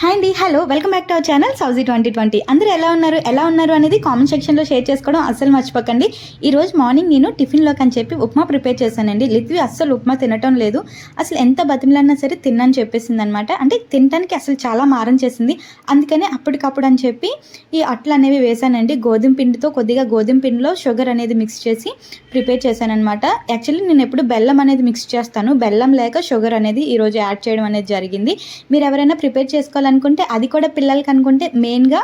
Hi అండి hello welcome back to our channel Sowji twenty twenty అందరూ ఎలా ఉన్నారు? ఎలా ఉన్నారు అనేది కామెంట్ సెక్షన్లో షేర్ చేసుకోవడం అస్సలు మర్చిపోకండి. ఈ రోజు మార్నింగ్ నేను టిఫిన్లోకి అని చెప్పి ఉప్మా ప్రిపేర్ చేశానండి. లిత్వి అస్సలు ఉప్మా తినటం లేదు. అసలు ఎంత బతిమలన్నా సరే తిన్నని చెప్పేసింది అనమాట అంటే తినడానికి అసలు చాలా మారం చేసింది. అందుకనే అప్పటికప్పుడు అని చెప్పి ఈ అట్లు అనేవి వేసానండి గోధుమ పిండితో కొద్దిగా గోధుమ పిండిలో షుగర్ అనేది మిక్స్ చేసి ప్రిపేర్ చేశానమాట యాక్చువల్లీ నేను ఎప్పుడు బెల్లం అనేది మిక్స్ చేస్తాను. బెల్లం లేక షుగర్ అనేది ఈరోజు యాడ్ చేయడం అనేది జరిగింది. మీరు ఎవరైనా ప్రిపేర్ చేసుకోవాలనుకుంటే అది కూడా పిల్లలకి అనుకుంటే మెయిన్గా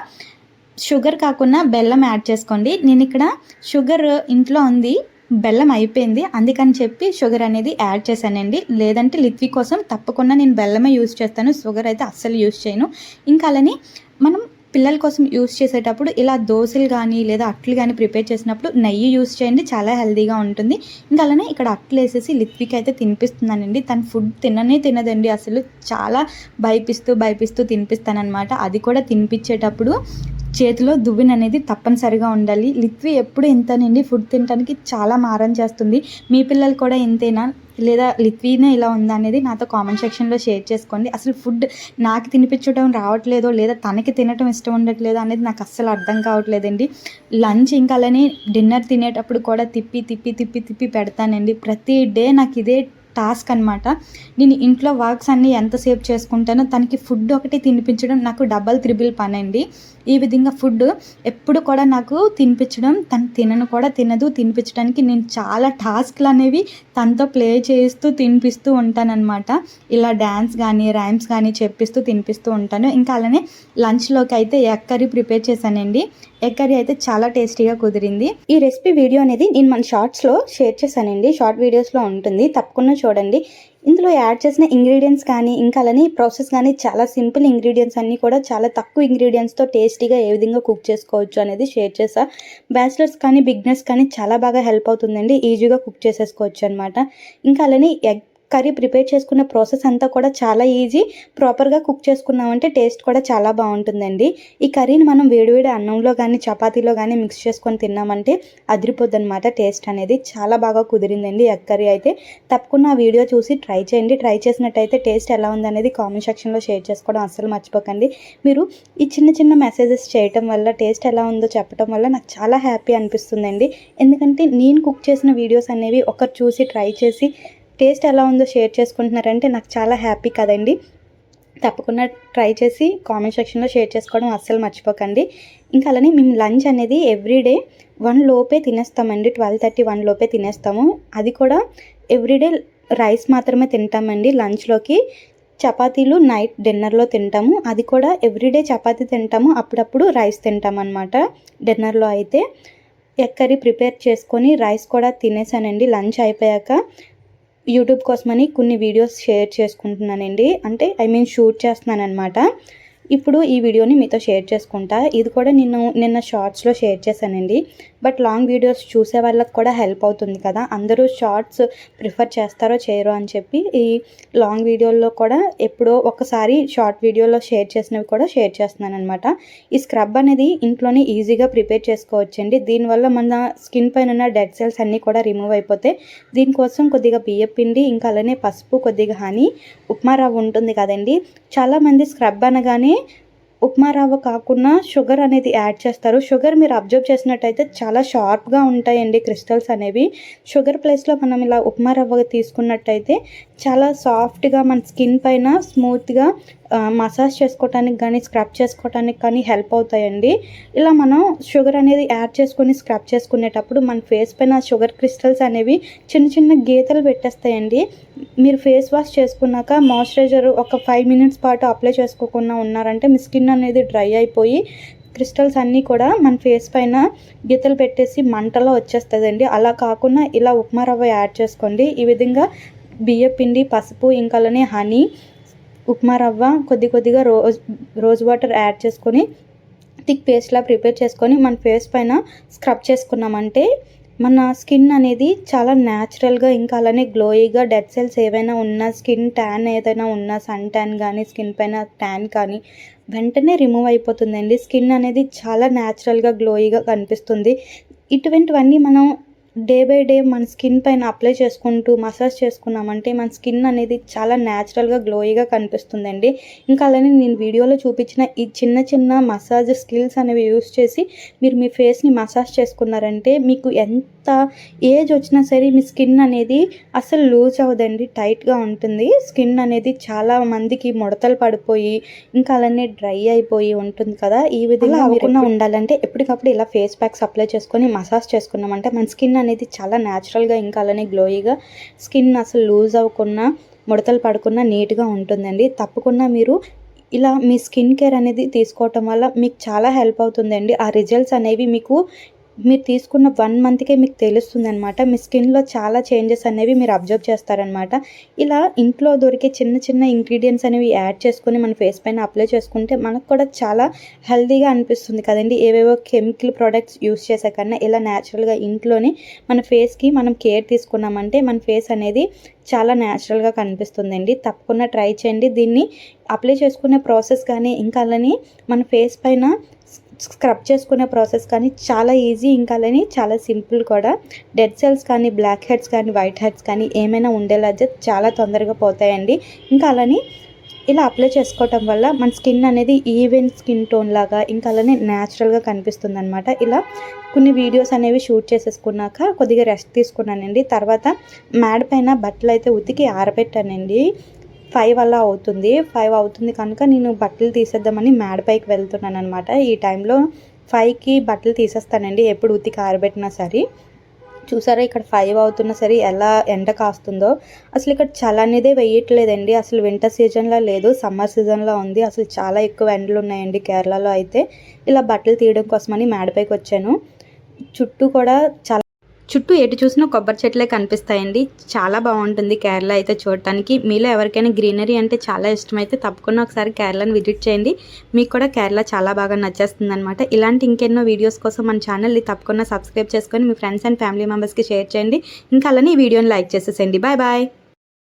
షుగర్ కాకుండా బెల్లం యాడ్ చేసుకోండి. నేను ఇక్కడ షుగర్ ఇంట్లో ఉంది బెల్లం అయిపోయింది అందుకని చెప్పి షుగర్ అనేది యాడ్ చేశానండి. లేదంటే లిక్వి కోసం తప్పకుండా నేను బెల్లమే యూస్ చేస్తాను షుగర్ అయితే అస్సలు యూస్ చేయను. ఇంకా అలానే మనం పిల్లల కోసం యూస్ చేసేటప్పుడు ఇలా దోశలు కానీ లేదా అట్లు కానీ ప్రిపేర్ చేసినప్పుడు నెయ్యి యూస్ చేయండి చాలా హెల్దీగా ఉంటుంది. ఇంకా అలానే ఇక్కడ అట్లు వేసేసి లిక్విక్ అయితే తినిపిస్తున్నానండి. తన ఫుడ్ తిననే తినదండి. అసలు చాలా భయపిస్తూ భయపిస్తూ తినిపిస్తానమాట అది కూడా తినిపించేటప్పుడు చేతిలో దువ్విన అనేది తప్పనిసరిగా ఉండాలి. లిక్వి ఎప్పుడు ఇంతనండి ఫుడ్ తినడానికి చాలా మారం చేస్తుంది. మీ పిల్లలు కూడా ఇంతేనా? లేదా లిక్వీనే ఇలా ఉందా అనేది నాతో కామెంట్ సెక్షన్లో షేర్ చేసుకోండి. అసలు ఫుడ్ నాకు తినిపించడం రావట్లేదో లేదా తనకి తినటం ఇష్టం ఉండట్లేదో అనేది నాకు అస్సలు అర్థం కావట్లేదండి. లంచ్ ఇంకా అలానే డిన్నర్ తినేటప్పుడు కూడా తిప్పి తిప్పి తిప్పి తిప్పి పెడతానండి. ప్రతి డే నాకు ఇదే టాస్క్ అనమాట నేను ఇంట్లో వర్క్స్ అన్నీ ఎంతసేపు చేసుకుంటానో తనకి ఫుడ్ ఒకటి తినిపించడం నాకు డబల్ త్రిబుల్ పని అండి ఈ విధంగా ఫుడ్ ఎప్పుడు కూడా నాకు తినిపించడం తను తినను కూడా తినదు. తినిపించడానికి నేను చాలా టాస్క్లు అనేవి తనతో ప్లే చేస్తూ తినిపిస్తూ ఉంటానన్నమాట. ఇలా డ్యాన్స్ కానీ ర్యామ్స్ కానీ చెప్పిస్తూ తినిపిస్తూ ఉంటాను. ఇంకా అలానే లంచ్లోకి అయితే ఎగ్ కర్రీ ప్రిపేర్ చేశానండి. ఎగ్ కర్రీ అయితే చాలా టేస్టీగా కుదిరింది. ఈ రెసిపీ వీడియో అనేది నేను మన షార్ట్స్లో షేర్ చేశానండి. షార్ట్ వీడియోస్లో ఉంటుంది. తప్పకుండా చూడండి. ఇందులో యాడ్ చేసిన ఇంగ్రీడియంట్స్ కానీ ఇంకా అలానే ప్రాసెస్ కానీ చాలా సింపుల్ ఇంగ్రీడియంట్స్ అన్నీ కూడా చాలా తక్కువ ఇంగ్రీడియంట్స్తో టేస్టీగా ఏ విధంగా కుక్ చేసుకోవచ్చు అనేది షేర్ చేసా బ్యాచిలర్స్ కానీ బిగ్నర్స్ కానీ చాలా బాగా హెల్ప్ అవుతుందండి. ఈజీగా కుక్ చేసేసుకోవచ్చు అనమాట ఇంకా అలానే ఎగ్ కర్రీ ప్రిపేర్ చేసుకున్న ప్రాసెస్ అంతా కూడా చాలా ఈజీ. ప్రాపర్గా కుక్ చేసుకున్నామంటే టేస్ట్ కూడా చాలా బాగుంటుందండి. ఈ కర్రీని మనం వేడివేడి అన్నంలో కానీ చపాతీలో కానీ మిక్స్ చేసుకొని తిన్నామంటే అదిరిపోద్ది అనమాట టేస్ట్ అనేది చాలా బాగా కుదిరిందండి ఎగ్ కర్రీ అయితే. తప్పకుండా ఆ వీడియో చూసి ట్రై చేయండి. ట్రై చేసినట్టయితే టేస్ట్ ఎలా ఉందనేది కామెంట్ సెక్షన్లో షేర్ చేసుకోవడం అస్సలు మర్చిపోకండి. మీరు ఈ చిన్న చిన్న మెసేజెస్ చేయటం వల్ల టేస్ట్ ఎలా ఉందో చెప్పడం వల్ల నాకు చాలా హ్యాపీ అనిపిస్తుందండి. ఎందుకంటే నేను కుక్ చేసిన వీడియోస్ అనేవి ఒకరు చూసి ట్రై చేసి టేస్ట్ ఎలా ఉందో షేర్ చేసుకుంటున్నారంటే నాకు చాలా హ్యాపీ కదండి. తప్పకుండా ట్రై చేసి కామెంట్ సెక్షన్లో షేర్ చేసుకోవడం అస్సలు మర్చిపోకండి. ఇంకా అలానే మేము లంచ్ అనేది ఎవ్రీడే వన్ లోపే తినేస్తామండి. ట్వెల్వ్ థర్టీ వన్ లోపే తినేస్తాము. అది కూడా ఎవ్రీడే రైస్ మాత్రమే తింటామండి లంచ్లోకి. చపాతీలు నైట్ డిన్నర్లో తింటాము. అది కూడా ఎవ్రీడే చపాతీ తింటాము. అప్పుడప్పుడు రైస్ తింటాం అనమాట డిన్నర్లో అయితే. ఎగ్ కర్రీ ప్రిపేర్ చేసుకొని రైస్ కూడా తినేసానండి. లంచ్ అయిపోయాక యూట్యూబ్ కోసమని కొన్ని వీడియోస్ షేర్ చేసుకుంటున్నానండి. అంటే ఐ మీన్ షూట్ చేస్తున్నాను అనమాట ఇప్పుడు ఈ వీడియోని మీతో షేర్ చేసుకుంటా. ఇది కూడా నేను నిన్న షార్ట్స్లో షేర్ చేశానండి. బట్ లాంగ్ వీడియోస్ చూసే వాళ్ళకి కూడా హెల్ప్ అవుతుంది కదా. అందరూ షార్ట్స్ ప్రిఫర్ చేస్తారో చేయరో అని చెప్పి ఈ లాంగ్ వీడియోల్లో కూడా ఎప్పుడో ఒకసారి షార్ట్ వీడియోలో షేర్ చేసినవి కూడా షేర్ చేస్తున్నాను అనమాట ఈ స్క్రబ్ అనేది ఇంట్లోనే ఈజీగా ప్రిపేర్ చేసుకోవచ్చండి. దీనివల్ల మన స్కిన్ పైన ఉన్న డెడ్ సెల్స్ అన్నీ కూడా రిమూవ్ అయిపోతాయి దీనికోసం కొద్దిగా బియ్య పిండి ఇంకా అలానే పసుపు కొద్దిగా హనీ ఉప్మా రవ్వ ఉంటుంది కదండి. చాలామంది స్క్రబ్ అనగానే ఉప్మా రవ్వ కాకుండా షుగర్ అనేది యాడ్ చేస్తారు. షుగర్ మీరు అబ్జర్వ్ చేసినట్టయితే చాలా షార్ప్గా ఉంటాయండి క్రిస్టల్స్ అనేవి. షుగర్ ప్లేస్లో మనం ఇలా ఉప్మా రవ్వ తీసుకున్నట్టయితే చాలా సాఫ్ట్గా మన స్కిన్ పైన స్మూత్గా మసాజ్ చేసుకోవటానికి కానీ స్క్రబ్ చేసుకోవటానికి కానీ హెల్ప్ అవుతాయండి. ఇలా మనం షుగర్ అనేది యాడ్ చేసుకొని స్క్రబ్ చేసుకునేటప్పుడు మన ఫేస్ పైన షుగర్ క్రిస్టల్స్ అనేవి చిన్న చిన్న గీతలు పెట్టేస్తాయండి. మీరు ఫేస్ వాష్ చేసుకున్నాక మాయిశ్చరైజర్ ఒక ఫైవ్ మినిట్స్ పాటు అప్లై చేసుకోకుండా ఉన్నారంటే మీ స్కిన్ అనేది డ్రై అయిపోయి క్రిస్టల్స్ అన్నీ కూడా మన ఫేస్ పైన గీతలు పెట్టేసి మంటలో వచ్చేస్తుందండి. అలా కాకుండా ఇలా ఉప్మా రవ్వ యాడ్ చేసుకోండి. ఈ విధంగా బియ్య పిండి పసుపు ఇంకా హనీ ఉప్మా రవ్వ కొద్ది కొద్దిగా రోజ్ రోజ్ వాటర్ యాడ్ చేసుకొని థిక్ పేస్ట్లా ప్రిపేర్ చేసుకొని మన ఫేస్ పైన స్క్రబ్ చేసుకున్నామంటే మన స్కిన్ అనేది చాలా న్యాచురల్గా ఇంకా అలానే గ్లోయిగా డెడ్ సెల్స్ ఏవైనా ఉన్నా స్కిన్ ట్యాన్ ఏదైనా ఉన్నా సన్ ట్యాన్ కానీ స్కిన్ పైన ట్యాన్ కానీ వెంటనే రిమూవ్ అయిపోతుందండి. స్కిన్ అనేది చాలా న్యాచురల్గా గ్లోయిగా కనిపిస్తుంది. ఇటువంటివన్నీ మనం డే బై డే మన స్కిన్ పైన అప్లై చేసుకుంటూ మసాజ్ చేసుకున్నామంటే మన స్కిన్ అనేది చాలా న్యాచురల్గా గ్లోయిగా కనిపిస్తుందండి. ఇంకా అలానే నేను వీడియోలో చూపించిన ఈ చిన్న చిన్న మసాజ్ స్కిల్స్ అనేవి యూస్ చేసి మీరు మీ ఫేస్ని మసాజ్ చేసుకున్నారంటే మీకు ఎంత ఏజ్ వచ్చినా సరే మీ స్కిన్ అనేది అసలు లూజ్ అవ్వదండి టైట్గా ఉంటుంది. స్కిన్ అనేది చాలా మందికి ముడతలు పడిపోయి ఇంకా అలానే డ్రై అయిపోయి ఉంటుంది కదా. ఈ విధంగా అవ్వకుండా ఉండాలంటే ఎప్పటికప్పుడు ఇలా ఫేస్ ప్యాక్స్ అప్లై చేసుకొని మసాజ్ చేసుకున్నామంటే మన స్కిన్ అనేది చాలా న్యాచురల్గా ఇంకా అలానే గ్లోయిగా స్కిన్ అసలు లూజ్ అవ్వకుండా ముడతలు పడకుండా నీట్గా ఉంటుందండి. తప్పకుండా మీరు ఇలా మీ స్కిన్ కేర్ అనేది తీసుకోవటం వల్ల మీకు చాలా హెల్ప్ అవుతుందండి. ఆ రిజల్ట్స్ అనేవి మీకు మీరు తీసుకున్న వన్ మంత్కే మీకు తెలుస్తుంది అనమాట మీ స్కిన్లో చాలా చేంజెస్ అనేవి మీరు అబ్జర్వ్ చేస్తారనమాట ఇలా ఇంట్లో దొరికే చిన్న చిన్న ఇంగ్రీడియంట్స్ అనేవి యాడ్ చేసుకొని మన ఫేస్ పైన అప్లై చేసుకుంటే మనకు కూడా చాలా హెల్తీగా అనిపిస్తుంది కదండి. ఏవేవో కెమికల్ ప్రోడక్ట్స్ యూస్ చేసే కన్నా ఇలా న్యాచురల్గా ఇంట్లోనే మన ఫేస్కి మనం కేర్ తీసుకున్నామంటే మన ఫేస్ అనేది చాలా న్యాచురల్గా కనిపిస్తుందండి. తప్పకుండా ట్రై చేయండి. దీన్ని అప్లై చేసుకునే ప్రాసెస్ కానీ ఇంకా అలానే మన ఫేస్ పైన స్క్రబ్ చేసుకునే ప్రాసెస్ కానీ చాలా ఈజీ ఇంకా అలానే చాలా సింపుల్ కూడా. డెడ్ సెల్స్ కానీ బ్లాక్ హెడ్స్ కానీ వైట్ హెడ్స్ కానీ ఏమైనా ఉండేలా చాలా తొందరగా పోతాయండి. ఇంకా అలానే ఇలా అప్లై చేసుకోవటం వల్ల మన స్కిన్ అనేది ఈవెన్ స్కిన్ టోన్ లాగా ఇంకా అలానే న్యాచురల్గా కనిపిస్తుంది అనమాట ఇలా కొన్ని వీడియోస్ అనేవి షూట్ చేసేసుకున్నాక కొద్దిగా రెస్ట్ తీసుకున్నానండి. తర్వాత మ్యాడ్ పైన బట్టలు అయితే ఉతికి ఆరబెట్టానండి. ఫైవ్ అలా అవుతుంది. ఫైవ్ అవుతుంది కనుక నేను బట్టలు తీసేద్దామని మేడపైకి వెళ్తున్నాను అనమాట ఈ టైంలో ఫైవ్కి బట్టలు తీసేస్తానండి. ఎప్పుడు ఉతికి ఆరబెట్టినా సరే. చూసారా ఇక్కడ ఫైవ్ అవుతున్నా సరే ఎలా ఎండ కాస్తుందో. అసలు ఇక్కడ చలి అనేదే వేయట్లేదండి. అసలు వింటర్ సీజన్లో లేదు. సమ్మర్ సీజన్లో ఉంది. అసలు చాలా ఎక్కువ ఎండలు ఉన్నాయండి కేరళలో అయితే. ఇలా బట్టలు తీయడం కోసమని మేడపైకి వచ్చాను. చుట్టూ కూడా చాలా చుట్టూ ఎటు చూసినా కొబ్బరి చెట్లే కనిపిస్తాయండి. చాలా బాగుంటుంది కేరళ అయితే చూడటానికి. మీలో ఎవరికైనా గ్రీనరీ అంటే చాలా ఇష్టమైతే తప్పకుండా ఒకసారి కేరళను విజిట్ చేయండి. మీకు కూడా కేరళ చాలా బాగా నచ్చేస్తుంది అనమాట ఇలాంటి ఇంకెన్నో వీడియోస్ కోసం మన ఛానల్ని తప్పకుండా సబ్స్క్రైబ్ చేసుకొని మీ ఫ్రెండ్స్ అండ్ ఫ్యామిలీ మెంబర్స్కి షేర్ చేయండి. ఇంకా అలానే ఈ వీడియోని లైక్ చేసేసేయండి. Bye bye.